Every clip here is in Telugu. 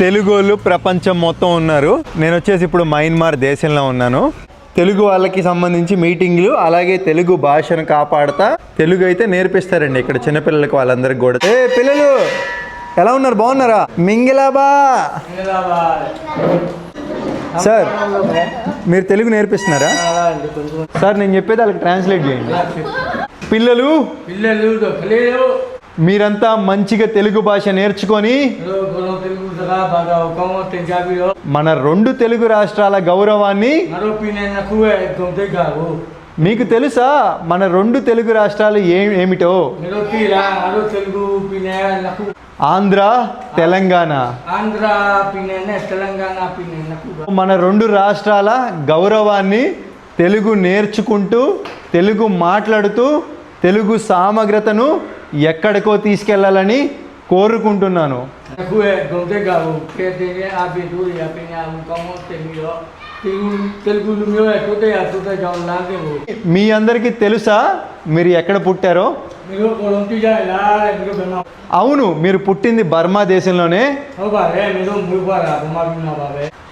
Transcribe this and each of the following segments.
తెలుగు వాళ్ళు ప్రపంచం మొత్తం ఉన్నారు. నేను వచ్చేసి ఇప్పుడు మయన్మార్ దేశంలో ఉన్నాను. తెలుగు వాళ్ళకి సంబంధించి మీటింగ్లు అలాగే తెలుగు భాషను కాపాడుతా. తెలుగు అయితే నేర్పిస్తారండి ఇక్కడ చిన్నపిల్లలకి వాళ్ళందరికి కూడా. ఏ పిల్లలు ఎలా ఉన్నారు? బాగున్నారా? మింగిలాబా? సార్ మీరు తెలుగు నేర్పిస్తున్నారా? సార్ నేను చెప్పేది వాళ్ళకి ట్రాన్స్లేట్ చేయండి. పిల్లలు? పిల్లలు మీరంతా మంచిగా తెలుగు భాష నేర్చుకొని మన రెండు తెలుగు రాష్ట్రాల గౌరవాన్ని మీకు తెలుసా? మన రెండు తెలుగు రాష్ట్రాలు ఏ ఏమిటో? ఆంధ్ర తెలంగాణ. మన రెండు రాష్ట్రాల గౌరవాన్ని తెలుగు నేర్చుకుంటూ తెలుగు మాట్లాడుతూ తెలుగు సామగ్రతను ఎక్కడికో తీసుకెళ్ళాలని కోరుకుంటున్నాను. మీ అందరికీ తెలుసా మీరు ఎక్కడ పుట్టారో? అవును మీరు పుట్టింది బర్మా దేశంలోనే.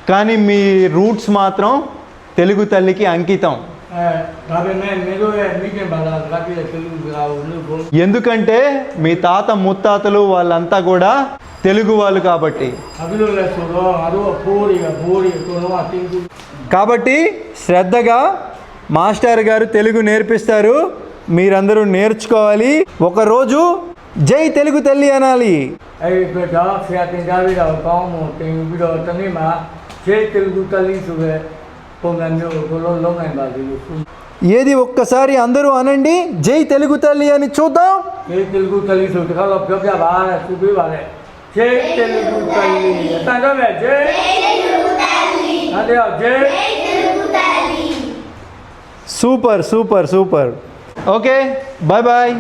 కానీ మీ రూట్స్ మాత్రం తెలుగు తల్లికి అంకితం. తెలుగు ఎందుకంటే మీ తాత ముత్తాతలు వాళ్ళంతా కూడా తెలుగు వాళ్ళు కాబట్టి. కాబట్టి శ్రద్ధగా మాస్టర్ గారు తెలుగు నేర్పిస్తారు. మీరందరూ నేర్చుకోవాలి. ఒకరోజు జై తెలుగు తల్లి అనాలి. ai beta ఏది ఒక్కసారి అందరూ అనండి. జై తెలుగు తల్లి అని చూద్దాం. Super super super. Okay bye bye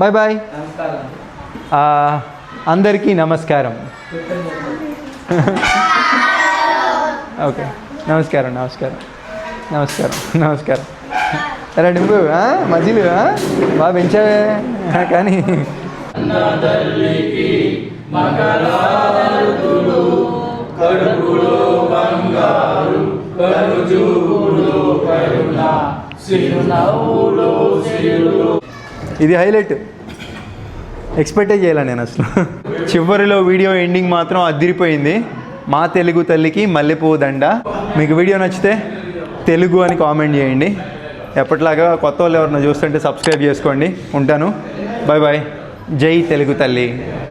bye bye అందరికీ నమస్కారం. ఓకే. నమస్కారం నమస్కారం. నమస్కారం నమస్కారం. సరే డింపు? మజిలు? బాగా పెంచావే. కానీ ఇది హైలైట్. ఎక్స్పెక్టే చేయాల నేను అసలు? చివరిలో వీడియో ఎండింగ్ మాత్రం అదిరిపోయింది. మా తెలుగు తల్లికి మల్లెపూ దండ. మీకు వీడియో నచ్చితే తెలుగు అని కామెంట్ చేయండి. ఎప్పటిలాగా కొత్త వాళ్ళు ఎవరైనా చూస్తుంటే సబ్స్క్రైబ్ చేసుకోండి. ఉంటాను. బాయ్ బాయ్ జై తెలుగు తల్లి.